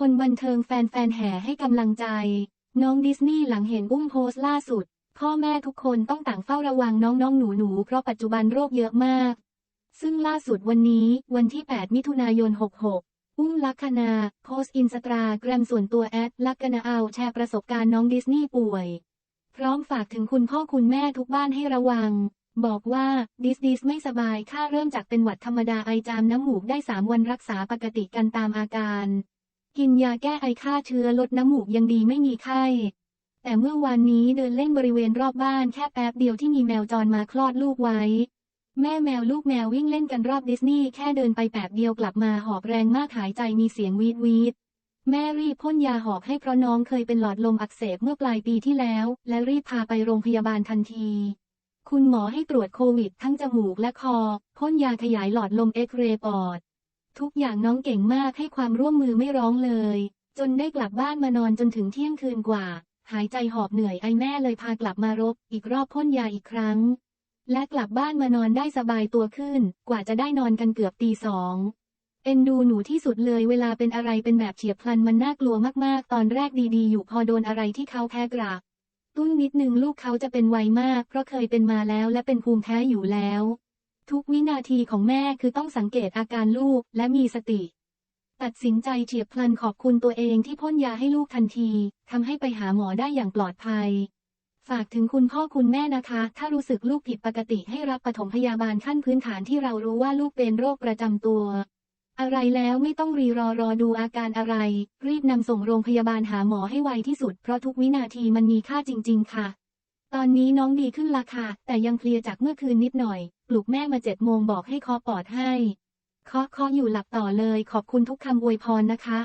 คนบันเทิงแฟนๆแห่ให้กำลังใจ น้องดิสนีย์หลังเห็นอุ้มโพสต์ล่าสุด พ่อแม่ทุกคนต้องต่างเฝ้าระวังน้องๆหนูๆเพราะปัจจุบันโรคเยอะมาก ซึ่งล่าสุดวันนี้วันที่ 8 มิถุนายน 66 อุ้มลักษณาโพสต์อินสตาแกรมส่วนตัวแอดลักษณาเอาแชร์ประสบการณ์น้องดิสนีย์ป่วย พร้อมฝากถึงคุณพ่อคุณแม่ทุกบ้านให้ระวัง บอกว่าดิสดิสไม่สบายค่าเริ่มจากเป็นหวัดธรรมดาไอจามน้ำหมูกได้ 3 วันรักษาปกติกันตามอาการ กินยาแก้ไอฆ่าเชื้อลดน้ำมูกยังดีไม่มีไข้ แต่เมื่อวานนี้เดินเล่นบริเวณรอบบ้านแค่แป๊บเดียวที่มีแมวจรมาคลอดลูกไว้ แม่แมวลูกแมววิ่งเล่นกันรอบดิสนีย์แค่เดินไปแป๊บเดียวกลับมาหอบแรงมากหายใจมีเสียงวีดวีดแม่รีบพ่นยาหอบให้เพราะน้องเคยเป็นหลอดลมอักเสบเมื่อปลายปีที่แล้ว และรีบพาไปโรงพยาบาลทันที คุณหมอให้ตรวจโควิด ทั้งจมูกและคอพ่นยาขยายหลอดลมเอ็กเรย์ปอด ทุกอย่างน้องเก่งมากให้ความร่วมมือไม่ร้องเลย จนได้กลับบ้านมานอนจนถึงเที่ยงคืนกว่า หายใจหอบเหนื่อยไอแม่เลยพากลับมารบ อีกรอบพ่นยาอีกครั้ง และกลับบ้านมานอนได้สบายตัวขึ้น กว่าจะได้นอนกันเกือบตีสองเอ็นดูหนูที่สุดเลยเวลาเป็นอะไรเป็นแบบเฉียบพลันมันน่ากลัวมากๆ ตอนแรกดีๆ อยู่พอโดนอะไรที่เขาแพ้กระตุ้นนิดนึงลูกเขาจะเป็นไวมาก เพราะเคยเป็นมาแล้วและเป็นภูมิแพ้อยู่แล้ว ทุกวินาทีของแม่คือต้องสังเกตอาการลูกและมีสติ ตัดสินใจเฉียบพลันขอบคุณตัวเองที่พ่นยาให้ลูกทันทีทำให้ไปหาหมอได้อย่างปลอดภัย ฝากถึงคุณพ่อคุณแม่นะคะ ถ้ารู้สึกลูกผิดปกติให้รับปฐมพยาบาลขั้นพื้นฐานที่เรารู้ว่าลูกเป็นโรคประจำตัว อะไรแล้วไม่ต้องรีรอรอดูอาการอะไร รีบนำส่งโรงพยาบาลหาหมอให้ไวที่สุดเพราะทุกวินาทีมันมีค่าจริง ๆ ค่ะ ตอนนี้น้องดีขึ้นละค่ะ แต่ยังเพลียจากเมื่อคืนนิดหน่อย ปลุกแม่มาเจ็ดโมงบอกให้เคอปอดให้เคาะเคาะอยู่หลับต่อเลย ขอบคุณทุกคำอวยพรนะคะ